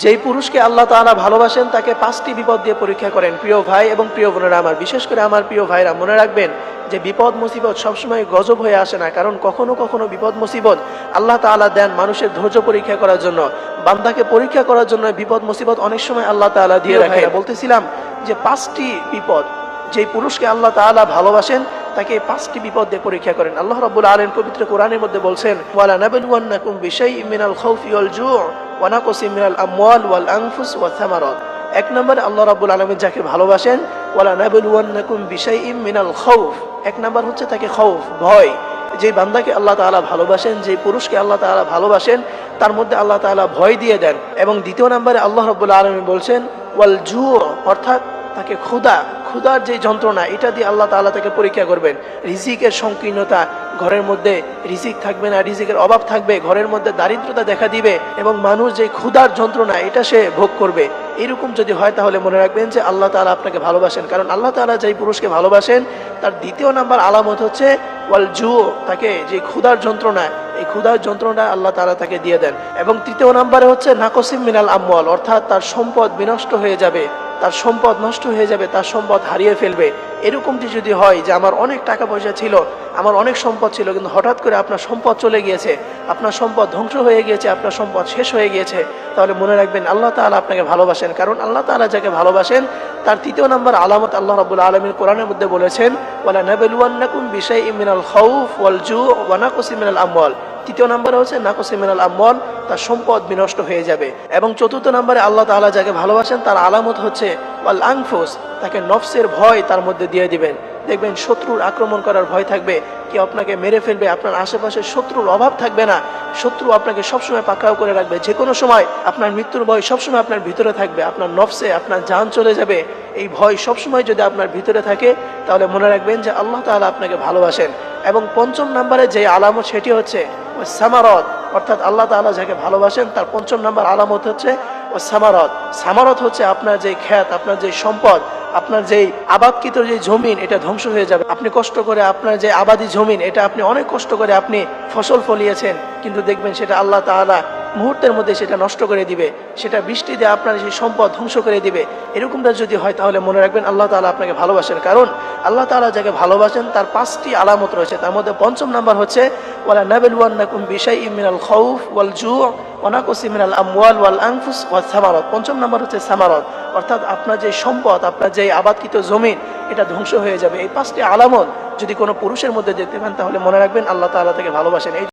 যেই পুরুষকে আল্লাহ তাআলা ভালোবাসেন তাকে পাঁচটি বিপদ দিয়ে পরীক্ষা করেন। প্রিয় ভাই এবং প্রিয় বোনেরা আমার বিশেষ করে আমার প্রিয় ভাইরা মনে রাখবেন যে বিপদ মুসিবত সবসময় গজব হয়ে আসে না কারণ কখনো কখনো বিপদ মুসিবত আল্লাহ তাআলা দেন মানুষের ধৈর্য পরীক্ষা করার জন্য। বান্দাকে পরীক্ষা করার জন্য বিপদ মুসিবত অনেক সময় আল্লাহ তাআলা দিয়ে রাখে বলতেছিলাম যে পাঁচটি বিপদ যেই পুরুষকে আল্লাহ তাআলা ভালোবাসেন তাকে পাঁচটি বিপদ পরীক্ষা করেন। আল্লাহ রাব্বুল আলামিন পবিত্র কোরআনের মধ্যে বলছেন, ওয়ালা ওয়াল এক নম্বরে, আল্লাহ রাব্বুল আলামিন যাকে ভালোবাসেন, ওয়ালা এক নাম্বার হচ্ছে তাকে খৌফ ভয়। যে বান্দাকে আল্লাহ তাআলা ভালোবাসেন, যে পুরুষকে আল্লাহ তাআলা ভালোবাসেন, তার মধ্যে আল্লাহ তাআলা ভয় দিয়ে দেন। এবং দ্বিতীয় নম্বরে আল্লাহ রাব্বুল আলামিন বলছেন, ওয়াল জু' অর্থাৎ তাকে ক্ষুধা, ক্ষুধার যে যন্ত্রণা, এটা দিয়ে আল্লাহ তাআলা তাকে পরীক্ষা করবেন। রিজিকের সংকীর্ণতা ঘরের মধ্যে রিজিক থাকবে না, রিজিকের অভাব থাকবে, ঘরের মধ্যে দারিদ্রতা দেখা দিবে এবং মানুষ যে ক্ষুধার যন্ত্রণা, এটা সে ভোগ করবে। এরকম যদি হয় তাহলে মনে রাখবেন যে আল্লাহ তাআলা আপনাকে ভালোবাসেন। কারণ আল্লাহ তাআলা যেই পুরুষকে ভালোবাসেন, তার দ্বিতীয় নাম্বার আলামত হচ্ছে, ওয়াল জু তাকে যে ক্ষুধার যন্ত্রণা, এই ক্ষুধার যন্ত্রণা আল্লাহ তাআলা তাকে দিয়ে দেন। এবং তৃতীয় নাম্বারে হচ্ছে নাকসিম মিনাল আমওয়াল, অর্থাৎ তার সম্পদ বিনষ্ট হয়ে যাবে। তার সম্পদ নষ্ট হয়ে যাবে, তার সম্পদ হারিয়ে ফেলবে। এরকমটি যদি হয় যে আমার অনেক টাকা পয়সা ছিল, আমার অনেক সম্পদ ছিল, কিন্তু হঠাৎ করে আপনার সম্পদ চলে গিয়েছে, আপনার সম্পদ ধ্বংস হয়ে গিয়েছে, আপনার সম্পদ শেষ হয়ে গিয়েছে, তাহলে মনে রাখবেন আল্লাহ তাআলা আপনাকে ভালোবাসেন। কারণ আল্লাহ তাআলা যাকে ভালোবাসেন, তার তৃতীয় নম্বর আলামত আল্লাহ রাব্বুল আলামিন কোরআনের মধ্যে বলেছেন ওয়ালা নাবলুয়ান্নাকুম বিশাইইম মিনাল খাউফ ওয়াল জু' ওয়া নাকসিম মিনাল আমওয়াল। তৃতীয় নম্বরে হচ্ছে নাকসে মিনাল আমল তার সম্পদ বিনষ্ট হয়ে যাবে। এবং চতুর্থ নাম্বারে আল্লাহ তাআলা যাকে ভালোবাসেন, তার আলামত হচ্ছে ওয়াল তাকে নফসের ভয় তার মধ্যে দিয়ে দিবেন। দেখবেন শত্রুর আক্রমণ করার ভয় থাকবে কি আপনাকে মেরে ফেলবে, আপনার আশেপাশে শত্রুর অভাব থাকবে না। শত্রু আপনাকে সবসময় পাকড়াও করে রাখবে যে কোনো সময় আপনার মৃত্যুর ভয় সবসময় আপনার ভিতরে থাকবে, আপনার নফসে আপনার জান চলে যাবে। এই ভয় সবসময় যদি আপনার ভিতরে থাকে, তাহলে মনে রাখবেন যে আল্লাহ তাআলা আপনাকে ভালোবাসেন। এবং পঞ্চম নাম্বারে যে আলামত, সেটি হচ্ছে ও সামারত অর্থাৎ আল্লাহ তালা যাকে ভালোবাসেন, তার পঞ্চম নাম্বার আলামত হচ্ছে ও সামারত সামারত হচ্ছে আপনার যে খ্যাত, আপনার যে সম্পদ, আপনার যেই আবাদকৃত যে জমিন, এটা ধ্বংস হয়ে যাবে। আপনি কষ্ট করে আপনার যে আবাদি জমিন, এটা আপনি অনেক কষ্ট করে আপনি ফসল ফলিয়েছেন, কিন্তু দেখবেন সেটা আল্লাহ তাআলা মুহূর্তের মধ্যে সেটা নষ্ট করে দিবে, সেটা বৃষ্টি দিয়ে আপনার সেই সম্পদ ধ্বংস করে দিবে, এরকমটা যদি হয় তাহলে মনে রাখবেন আল্লাহ তাআলা আপনাকে ভালোবাসেন। কারণ আল্লাহ তালা যাকে ভালোবাসেন তার পাঁচটি আলামত রয়েছে, তার মধ্যে পঞ্চম নাম্বার হচ্ছে, ওয়ালা নাবলুয়ান্নাকুম বিশাইইম মিনাল খাউফ ওয়াল জু' ওয়া নাকসি মিনাল আমওয়াল ওয়াল আনফুস ওয়াস সামারত। পঞ্চম নাম্বার হচ্ছে সামারত, অর্থাৎ আপনার যে সম্পদ, আপনার যে আবাদকৃত জমিন, এটা ধ্বংস হয়ে যাবে। এই পাঁচটি আলামত যদি কোনো পুরুষের মধ্যে দেখতে পান তাহলে মনে রাখবেন আল্লাহ তাআলা তাকে ভালোবাসেন। এই